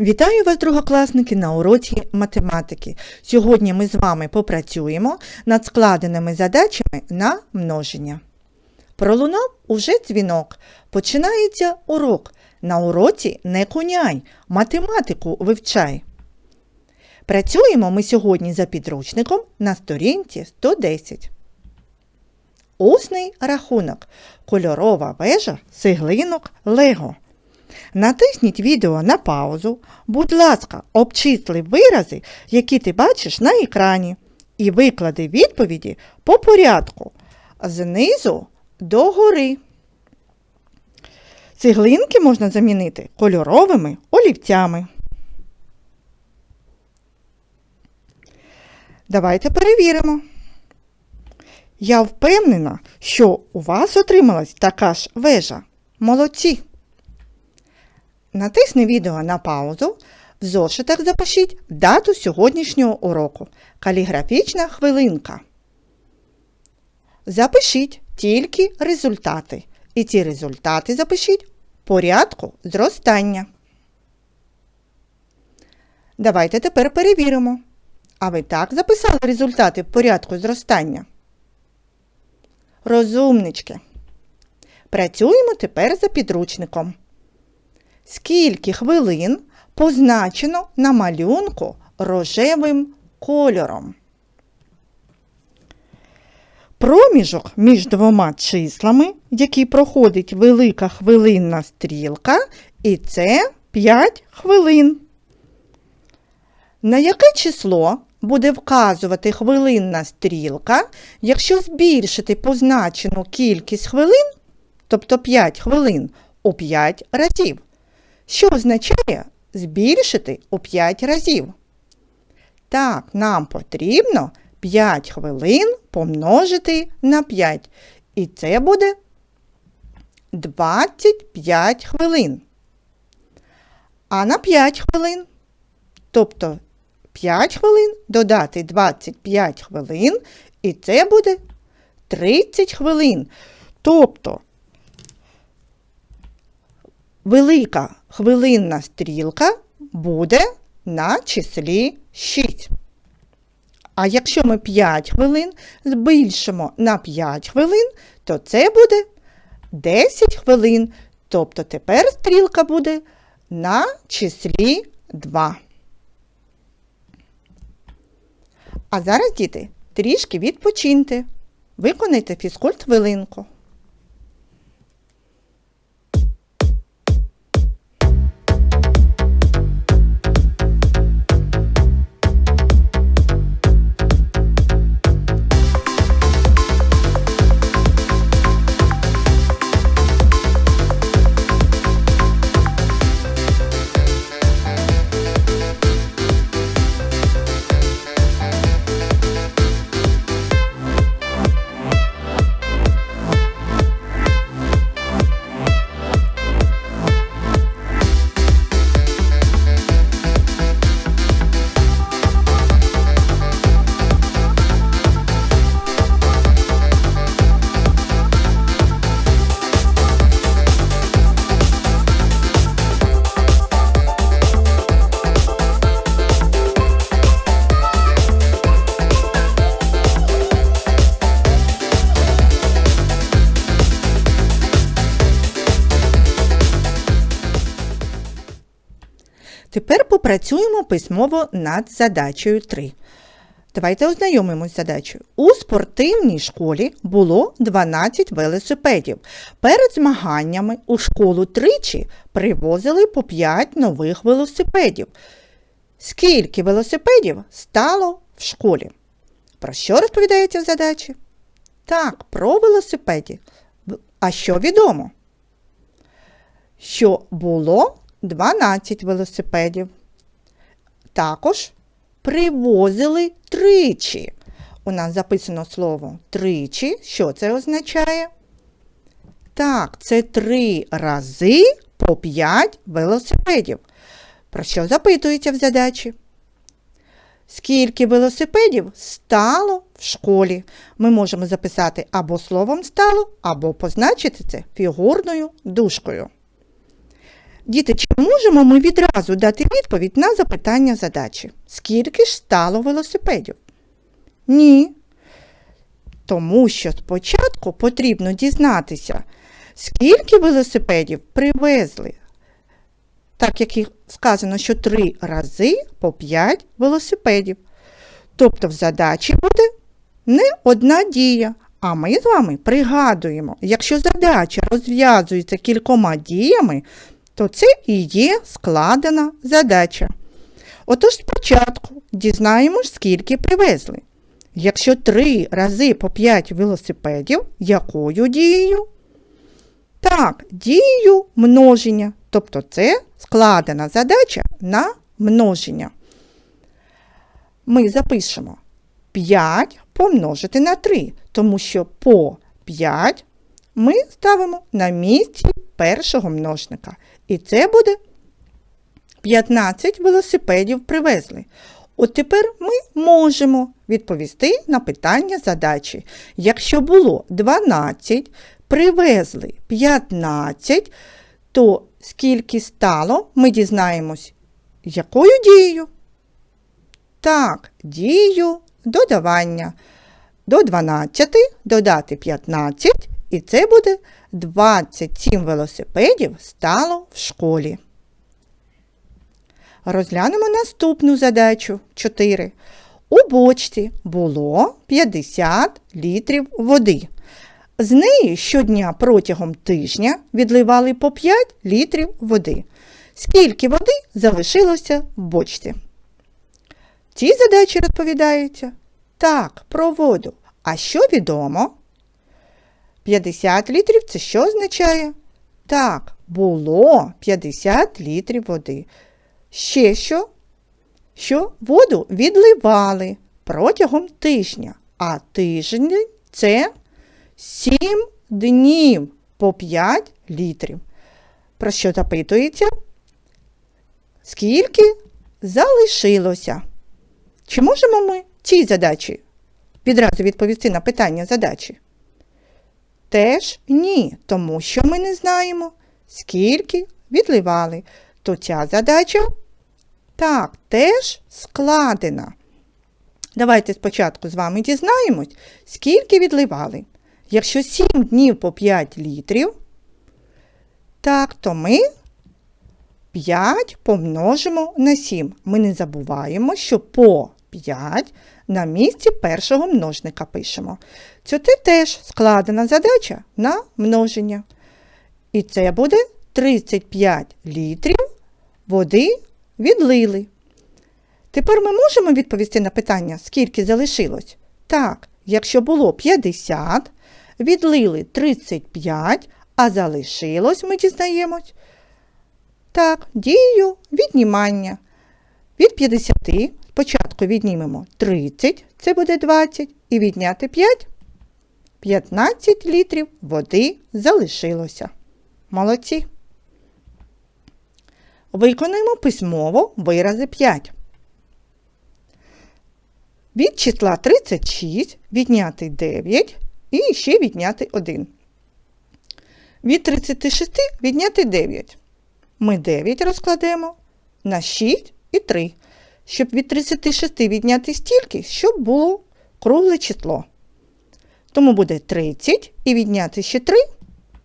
Вітаю вас, другокласники, на уроці математики. Сьогодні ми з вами попрацюємо над складеними задачами на множення. Пролунав уже дзвінок. Починається урок. На уроці не коняй, математику вивчай. Працюємо ми сьогодні за підручником на сторінці 110. Усний рахунок. Кольорова вежа цеглинок Лего. Натисніть відео на паузу. Будь ласка, обчисли вирази, які ти бачиш на екрані, і виклади відповіді по порядку знизу до гори. Цеглинки можна замінити кольоровими олівцями. Давайте перевіримо. Я впевнена, що у вас отрималась така ж вежа. Молодці! Натисни відео на паузу. В зошитах запишіть дату сьогоднішнього уроку. Каліграфічна хвилинка. Запишіть тільки результати. І ці результати запишіть в порядку зростання. Давайте тепер перевіримо. А ви так записали результати в порядку зростання? Розумнички. Працюємо тепер за підручником. Скільки хвилин позначено на малюнку рожевим кольором? Проміжок між двома числами, які проходить велика хвилинна стрілка, і це 5 хвилин. На яке число буде вказувати хвилинна стрілка, якщо збільшити позначену кількість хвилин, тобто 5 хвилин, у 5 разів? Що означає збільшити у 5 разів. Так, нам потрібно 5 хвилин помножити на 5. І це буде 25 хвилин. А на 5 хвилин, тобто 5 хвилин додати 25 хвилин, і це буде 30 хвилин. Тобто велика хвилинна стрілка буде на числі 6. А якщо ми 5 хвилин збільшимо на 5 хвилин, то це буде 10 хвилин. Тобто тепер стрілка буде на числі 2. А зараз, діти, трішки відпочиньте. Виконайте фізкульт хвилинку. Попрацюємо письмово над задачею 3. Давайте ознайомимось з задачею. У спортивній школі було 12 велосипедів. Перед змаганнями у школу тричі привозили по 5 нових велосипедів. Скільки велосипедів стало в школі? Про що розповідається в задачі? Так, про велосипеді. А що відомо? Що було 12 велосипедів. Також привозили тричі. У нас записано слово тричі. Що це означає? Так, це три рази по 5 велосипедів. Про що запитується в задачі? Скільки велосипедів стало в школі? Ми можемо записати або словом стало, або позначити це фігурною дужкою. Діти, чи можемо ми відразу дати відповідь на запитання задачі? Скільки ж стало велосипедів? Ні. Тому що спочатку потрібно дізнатися, скільки велосипедів привезли. Так як і сказано, що три рази по 5 велосипедів. Тобто в задачі буде не одна дія. А ми з вами пригадуємо, якщо задача розв'язується кількома діями, то це і є складена задача. Отож спочатку дізнаємось, скільки привезли. Якщо три рази по 5 велосипедів, якою дією? Так, дією множення. Тобто це складена задача на множення. Ми запишемо 5 помножити на 3, тому що по 5 ми ставимо на місці першого множника. І це буде 15 велосипедів привезли. От тепер ми можемо відповісти на питання задачі. Якщо було 12, привезли 15, то скільки стало, ми дізнаємось, якою дією? Так, дією додавання. До 12 додати 15, і це буде 27 велосипедів стало в школі. Розглянемо наступну задачу 4. У бочці було 50 літрів води. З неї щодня протягом тижня відливали по 5 літрів води. Скільки води залишилося в бочці? Ці задачі розповідаються так, про воду. А що відомо? 50 літрів це що означає? Так, було 50 літрів води. Ще що? Що воду відливали протягом тижня, а тиждень це 7 днів по 5 літрів. Про що запитується? Скільки залишилося? Чи можемо ми цій задачі відразу відповісти на питання задачі? Теж ні, тому що ми не знаємо, скільки відливали. То ця задача так, теж складена. Давайте спочатку з вами дізнаємось, скільки відливали. Якщо 7 днів по 5 літрів, так, то ми 5 помножимо на 7. Ми не забуваємо, що по 5 на місці першого множника пишемо. Це теж складена задача на множення. І це буде 35 літрів води відлили. Тепер ми можемо відповісти на питання, скільки залишилось? Так, якщо було 50, відлили 35, а залишилось, ми дізнаємось. Так, дією віднімання. Від 50 спочатку віднімемо 30, це буде 20, і відняти 5. 15 літрів води залишилося. Молодці. Виконуємо письмово вирази 5. Від числа 36 відняти 9 і ще відняти 1. Від 36 відняти 9. Ми 9 розкладемо на 6 і 3, щоб від 36 відняти стільки, щоб було кругле число. Тому буде 30 і відняти ще 3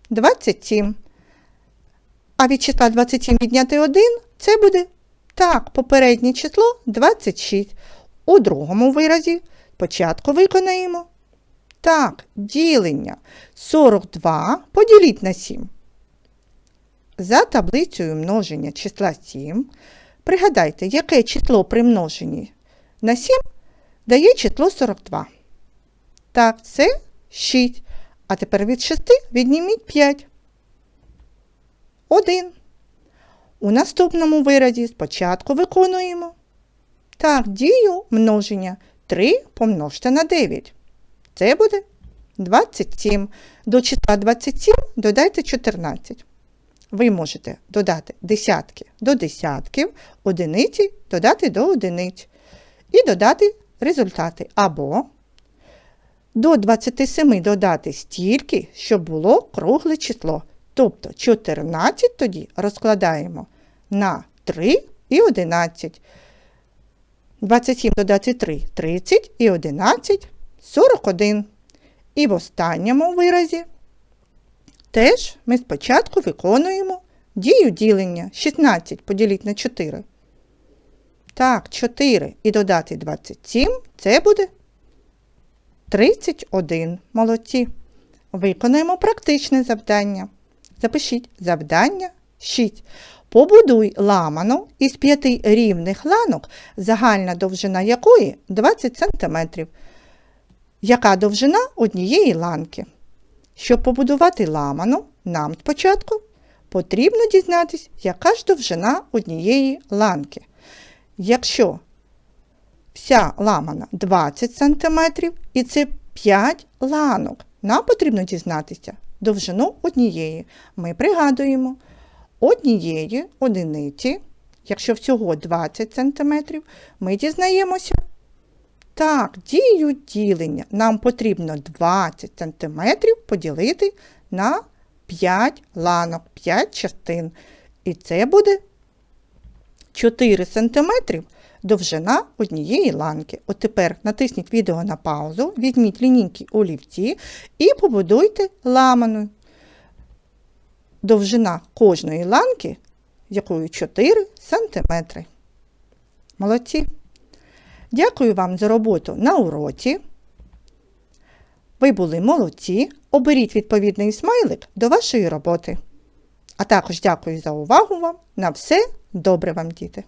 27. А від числа 27 відняти 1 це буде так, попереднє число 26. У другому виразі спочатку виконаємо. Так, ділення 42 поділіть на 7. За таблицею множення числа 7. Пригадайте, яке число при множенні на 7 дає число 42. Так, це 6. А тепер від 6 відніміть 5. 1. У наступному виразі спочатку виконуємо. Так, дію множення 3 помножте на 9. Це буде 27. До числа 27 додайте 14. Ви можете додати десятки до десятків, одиниці додати до одиниць. І додати результати. Або до 27 додати стільки, щоб було кругле число Тобто 14 тоді розкладаємо на 3 і 11. 27 додати 3 – 30 і 11 – 41. І в останньому виразі теж ми спочатку виконуємо дію ділення. 16 поділіть на 4. Так, 4 і додати 27 – це буде 31. Молодці. Виконуємо практичне завдання. Запишіть завдання 6. Побудуй ламану із п'яти рівних ланок, загальна довжина якої 20 см. Яка довжина однієї ланки? Щоб побудувати ламану, нам спочатку потрібно дізнатися, яка ж довжина однієї ланки. Якщо вся ламана 20 см і це 5 ланок, нам потрібно дізнатися довжину однієї. Ми пригадуємо однієї одиниці, якщо всього 20 см, ми дізнаємося. Так, дію ділення. Нам потрібно 20 см поділити на 5 ланок, 5 частин. І це буде 4 см довжина однієї ланки. От тепер натисніть відео на паузу, візьміть лінійки олівці і побудуйте ламану. Довжина кожної ланки, якою 4 см. Молодці. Дякую вам за роботу на уроці. Ви були молодці. Оберіть відповідний смайлик до вашої роботи. А також дякую за увагу вам. На все добре вам, діти!